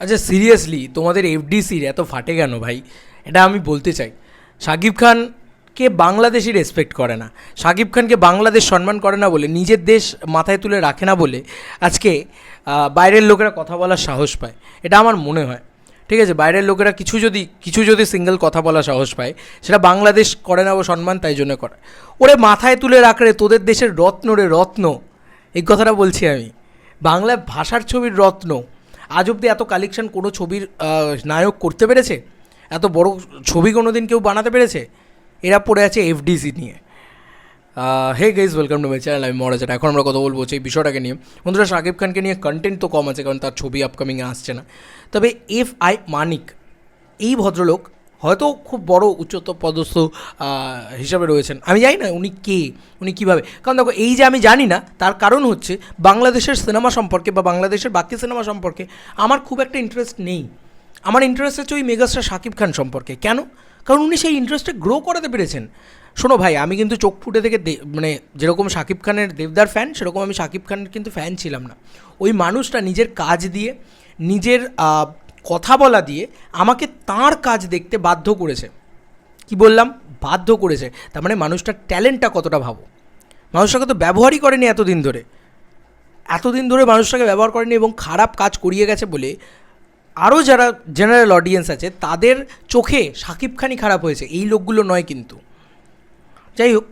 আচ্ছা সিরিয়াসলি তোমাদের এফডিসির এত ফাটে কেন ভাই? এটা আমি বলতে চাই। শাকিব খানকে বাংলাদেশি রেসপেক্ট করে না। শাকিব খানকে বাংলাদেশ সম্মান করে না বলে, নিজের দেশ মাথায় তুলে রাখে না বলে আজকে বাইরের লোকেরা কথা বলার সাহস পায়। এটা আমার মনে হয়। ঠিক আছে, বাইরের লোকেরা কিছু যদি কিছু যদি সিঙ্গেল কথা বলা সাহস পায়, সেটা বাংলাদেশ করে না ও সম্মান তাই জন্য করে। ওরে মাথায় তুলে রাখলে তোদের দেশের রত্ন রে, রত্ন। এই কথাটা বলছি আমি। বাংলা ভাষার ছবির রত্ন। আজ অব্দি এত কালেকশন কোনো ছবির নায়ক করতে পেরেছে? এত বড় ছবি কোনো দিন কেউ বানাতে পেরেছে? এরা পড়ে আছে এফডিসি নিয়ে। Hey guys welcome to my channel আমি মরাজাটা এখন আমরা কথা বলব সেই বিষয়টাকে নিয়ে। বন্ধুরা শাকিব খানকে নিয়ে কন্টেন্ট তো কম আছে, কারণ তার ছবি আপকামিংয়ে আসছে না। তবে এফ আই মানিক এই ভদ্রলোক হয়তো খুব বড় উচ্চতর পদস্থ হিসাবে রয়েছেন। আমি জানি না উনি কে, উনি কীভাবে। কারণ দেখো, এই যে আমি জানি না, তার কারণ হচ্ছে বাংলাদেশের সিনেমা সম্পর্কে বা বাংলাদেশের বাকি সিনেমা সম্পর্কে আমার খুব একটা ইন্টারেস্ট নেই। আমার ইন্টারেস্ট হচ্ছে ওই মেগাস্টার শাকিব খান সম্পর্কে। কেন? কারণ উনি সেই ইন্টারেস্টে গ্রো করাতে পেরেছেন। শোনো ভাই, আমি কিন্তু চোখ ফুটে থেকে মানে যেরকম শাকিব খানের দেবদার ফ্যান সেরকম আমি শাকিব খানের কিন্তু ফ্যান ছিলাম না। ওই মানুষটা নিজের কাজ দিয়ে, নিজের কথা বলা দিয়ে আমাকে তার কাজ দেখতে বাধ্য করেছে। কি বললাম? বাধ্য করেছে। তার মানে মানুষটার ট্যালেন্টটা কতটা ভাবো? মানুষটাকে তো ব্যবহারই করেনি এতদিন ধরে। এতদিন ধরে মানুষটাকে ব্যবহার করেনি এবং খারাপ কাজ করিয়ে গেছে বলে আরও যারা জেনারেল অডিয়েন্স আছে, তাদের চোখে সাকিব খানই খারাপ হয়েছে। এই লোকগুলো নয় কিন্তু। যাই হোক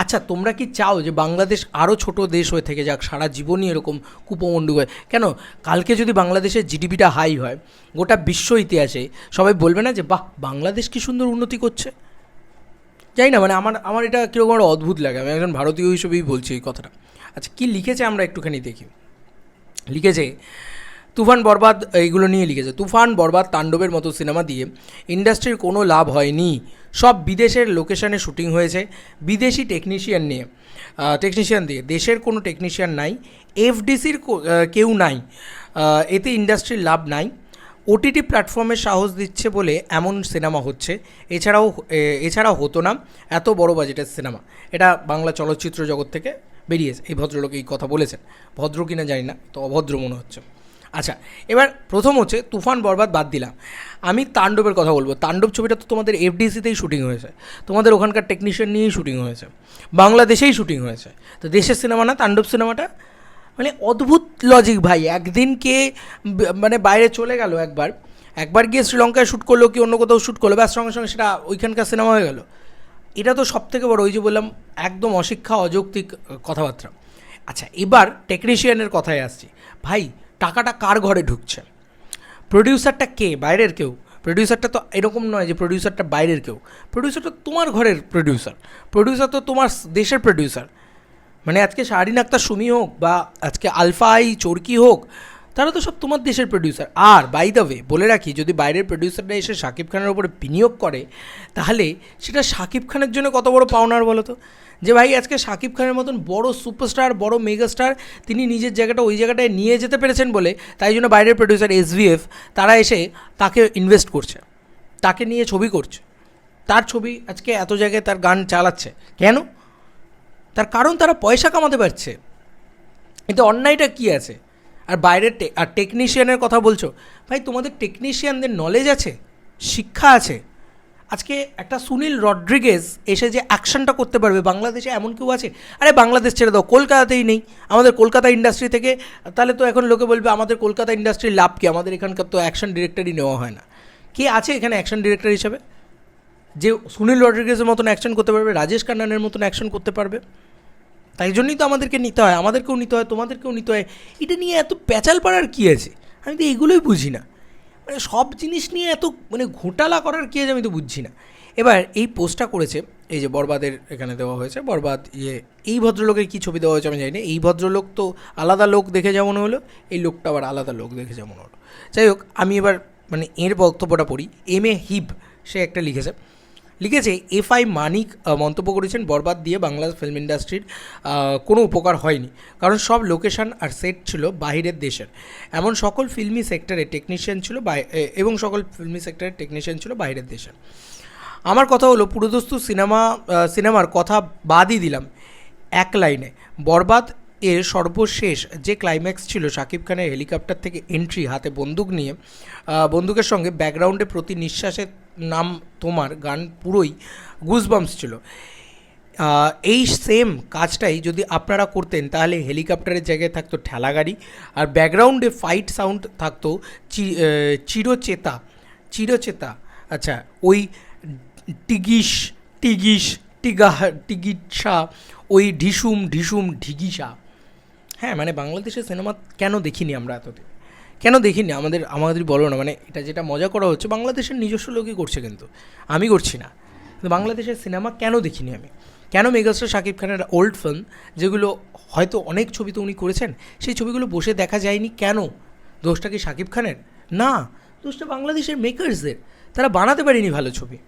আচ্ছা তোমরা কি চাও যে বাংলাদেশ আরও ছোট দেশ হয়ে থেকে যাক? সারা জীবনই এরকম কুপমণ্ডু হয়। কেন? কালকে যদি বাংলাদেশের জিডিপিটা হাই হয়, গোটা বিশ্ব ইতিহাসে সবাই বলবে না যে, বাহ, বাংলাদেশ কি সুন্দর উন্নতি করছে? জানি না মানে আমার আমার এটা কীরকম একটা অদ্ভুত লাগে। আমি একজন ভারতীয় হিসেবেই বলছি এই কথাটা। আচ্ছা কী লিখেছে আমরা একটুখানি দেখি। লিখেছে তুফান, বরবাদ এইগুলো নিয়ে লিখেছে। তুফান, বরবাদ, তাণ্ডবের মতো সিনেমা দিয়ে ইন্ডাস্ট্রির কোনো লাভ হয়নি। সব বিদেশের লোকেশনে শুটিং হয়েছে। বিদেশি টেকনিশিয়ান নিয়ে টেকনিশিয়ান দিয়ে। দেশের কোনো টেকনিশিয়ান নাই। এফডিসির কেউ নাই। এতে ইন্ডাস্ট্রির লাভ নাই। ওটিটি প্ল্যাটফর্মে সাহস দিচ্ছে বলে এমন সিনেমা হচ্ছে। এছাড়াও, এ- এছাড়াও হতো না। এত বড় বাজেটের সিনেমা। এটা বাংলা চলচ্চিত্র জগৎ থেকে বেরিয়েছে। এই ভদ্রলোক এই কথা বলেছেন। ভদ্র কিনা জানি না, তো অভদ্র মনে হচ্ছে। আচ্ছা এবার প্রথম হচ্ছে তুফান বরবাদ বাদ দিলাম। আমি তাণ্ডবের কথা বলব। তাণ্ডব ছবিটা তো তোমাদের এফডিসিতেই শুটিং হয়েছে। তোমাদের ওখানকার টেকনিশিয়ান নিয়েই শুটিং হয়েছে। বাংলাদেশেই শুটিং হয়েছে। তো দেশের সিনেমা না, তাণ্ডব সিনেমাটা? মানে অদ্ভুত লজিক ভাই। একদিন কে মানে বাইরে চলে গেল একবার একবার গিয়ে শ্রীলঙ্কায় শ্যুট করল কি অন্য কোথাও শ্যুট করল, ব্যাস সঙ্গে সঙ্গে সেটা ওইখানকার সিনেমা হয়ে গেল। এটা তো সব থেকে বড়, ওই যে বললাম, একদম অশিক্ষা, অযৌক্তিক কথাবার্তা। আচ্ছা এবার টেকনিশিয়ানের কথায় আসছি। ভাই টাকাটা কার ঘরে ঢুকছে? প্রডিউসারটা কে? বাইরের কেউ। প্রডিউসারটা তো এরকম নয় যে প্রডিউসারটা বাইরের কেউ। প্রডিউসারটা তোমার ঘরের প্রডিউসার প্রডিউসার তো তোমার দেশের প্রডিউসার মানে আজকে শাহরিন আক্তার সুমি হোক বা আজকে আলফাই, চরকি হোক তারা তো সব তোমার দেশের প্রডিউসার আর বাই দ্য ওয়ে বলে রাখি, যদি বাইরের প্রডিউসাররা এসে শাকিব খানের উপরে বিনিয়োগ করে, তাহলে সেটা শাকিব খানের জন্য কত বড় পাওনার বলো তো? যে ভাই, আজকে শাকিব খানের মতন বড় সুপারস্টার বড় মেগাস্টার তিনি নিজের জায়গাটা ওই জায়গাটায় নিয়ে যেতে পেরেছেন বলে, তাই জন্য বাইরের প্রডিউসার এসভিএফ তারা এসে তাকে ইনভেস্ট করছে। তাকে নিয়ে ছবি করছে। তার ছবি আজকে এত জায়গায় তার গান চালাচ্ছে। কেন? তার কারণ তারা পয়সা কামাতে পারছে। কিন্তু অন্যায়টা কী আছে? আর বাইরের আর টেকনিশিয়ানের কথা বলছো, ভাই তোমাদের টেকনিশিয়ানদের নলেজ আছে? শিক্ষা আছে? আজকে একটা সুনীল রড্রিগেজ এসে যে অ্যাকশনটা করতে পারবে, বাংলাদেশে এমন কেউ আছে? আরে বাংলাদেশ ছেড়ে দাও, কলকাতাতেই নেই। আমাদের কলকাতা ইন্ডাস্ট্রি থেকে, তাহলে তো এখন লোকে বলবে, আমাদের কলকাতা ইন্ডাস্ট্রির লাভ কি? আমাদের এখানকার তো অ্যাকশন ডিরেক্টরই নেওয়া হয় না। কে আছে এখানে অ্যাকশন ডিরেক্টর হিসেবে? যে সুনীল রড্রিগেজের মতন অ্যাকশন করতে পারবে, রাজেশ কান্নানের মতন অ্যাকশন করতে পারবে? তাই জন্যই তো আমাদেরকে নিতে হয়, আমাদেরকেও নিতে হয়, তোমাদেরকেও নিতে হয়। এটা নিয়ে এত প্যাচাল পাড়ার কী আছে? আমি তো এগুলোই বুঝি না। মানে সব জিনিস নিয়ে এত মানে ঘোটালা করার কী আছে আমি তো বুঝছি না। এবার এই পোস্টটা করেছে, এই যে বরবাদের এখানে দেওয়া হয়েছে, বরবাদ ইয়ে এই ভদ্রলোকের কী ছবি দেওয়া হয়েছে আমি জানি না। এই ভদ্রলোক তো আলাদা লোক দেখে যেমন হলো, এই লোকটা আবার আলাদা লোক দেখে যেমন হলো। যাই হোক, আমি এবার মানে এর বক্তব্যটা পড়ি। এম এ হিব, সে একটা লিখেছে। লিখেছে এফ আই মানিক মন্তব্য করেছেন, বরবাদ দিয়ে বাংলা ফিল্ম ইন্ডাস্ট্রির কোনো উপকার হয়নি। কারণ সব লোকেশান আর সেট ছিল বাহিরের দেশের। এমন সকল ফিল্মি সেক্টরে টেকনিশিয়ান ছিল এবং সকল ফিল্মি সেক্টরের টেকনিশিয়ান ছিল বাইরের দেশের। আমার কথা হলো, পুরোদস্তু সিনেমা সিনেমার কথা বাদই দিলাম এক লাইনে। বরবাদ এর সর্বশেষ যে ক্লাইম্যাক্স ছিল শাকিব খানের হেলিকপ্টার থেকে এন্ট্রি হাতে বন্দুক নিয়ে বন্দুকের সঙ্গে ব্যাকগ্রাউন্ডে প্রতি নিঃশ্বাসের নাম তোমার গান পুরোই গুজবাম্পস ছিল। এই সেম কাজটাই যদি আপনারা করতেন, তাহলে হেলিকপ্টারের জায়গায় থাকতো ঠেলা গাড়ি, আর ব্যাকগ্রাউন্ডে ফাইট সাউন্ড থাকতো চি- চিরচেতা চিরচেতা। আচ্ছা ওই টিগিস টিগিস, টিগা, টিগিসা, ওই ঢিসুম ঢিসুম, ঢিগিসা। হ্যাঁ মানে বাংলাদেশের সিনেমা কেন দেখিনি আমরা এতদিন? কেন দেখিনি? আমাদের আমাদের বলো না মানে এটা যেটা মজা করা হচ্ছে, বাংলাদেশের নিজস্ব লোকই করছে কিন্তু। আমি করছি না। কিন্তু বাংলাদেশের সিনেমা কেন দেখিনি আমি? কেন মেগাস্টার শাকিব খানের ওল্ড ফিল্ম যেগুলো হয়তো অনেক ছবি তো উনি করেছেন, সেই ছবিগুলো বসে দেখা যায়নি কেন? দোষটা কি শাকিব খানের? না, দোষটা বাংলাদেশের মেকার্সদের তারা বানাতে পারেনি ভালো ছবি।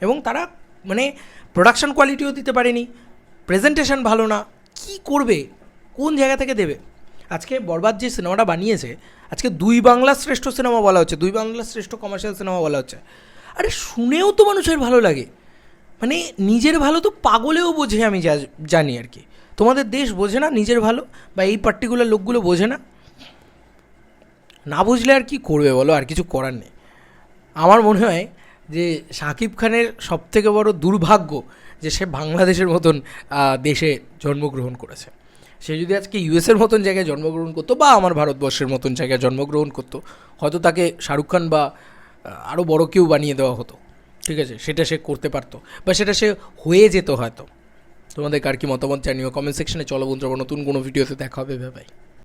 এবং তারা মানে প্রোডাকশন কোয়ালিটিও দিতে পারেনি। প্রেজেন্টেশন ভালো না। কি করবে? কোন জায়গা থেকে দেবে? আজকে বরবাদ যে সিনেমাটা বানিয়েছে, আজকে দুই বাংলার শ্রেষ্ঠ সিনেমা বলা হচ্ছে, দুই বাংলার শ্রেষ্ঠ কমার্শিয়াল সিনেমা বলা হচ্ছে। আরে শুনেও তো মানুষের ভালো লাগে। মানে নিজের ভালো তো পাগলেও বোঝে আমি জানি আর কি। তোমাদের দেশ বোঝে না নিজের ভালো, বা এই পার্টিকুলার লোকগুলো বোঝে না? না বুঝলে আর কি করবে বলো, আর কিছু করার নেই। আমার মনে হয় যে শাকিব খানের সবথেকে বড় দুর্ভাগ্য যে সে বাংলাদেশের মতন দেশে জন্মগ্রহণ করেছে। সে যদি আজকে ইউএসের মতন জায়গায় জন্মগ্রহণ করতো বা আমার ভারতবর্ষের মতন জায়গায় জন্মগ্রহণ করতো, হয়তো তাকে শাহরুখ খান বা আরও বড় কেউ বানিয়ে দেওয়া হতো। ঠিক আছে? সেটা সে করতে পারতো। বা সেটা সে হয়ে যেত হয়তো। তোমাদের কার কি মতামত জানিও? কমেন্ট সেকশনে চলো বন্ধুরা, নতুন কোনো ভিডিওতে দেখা হবে ভাই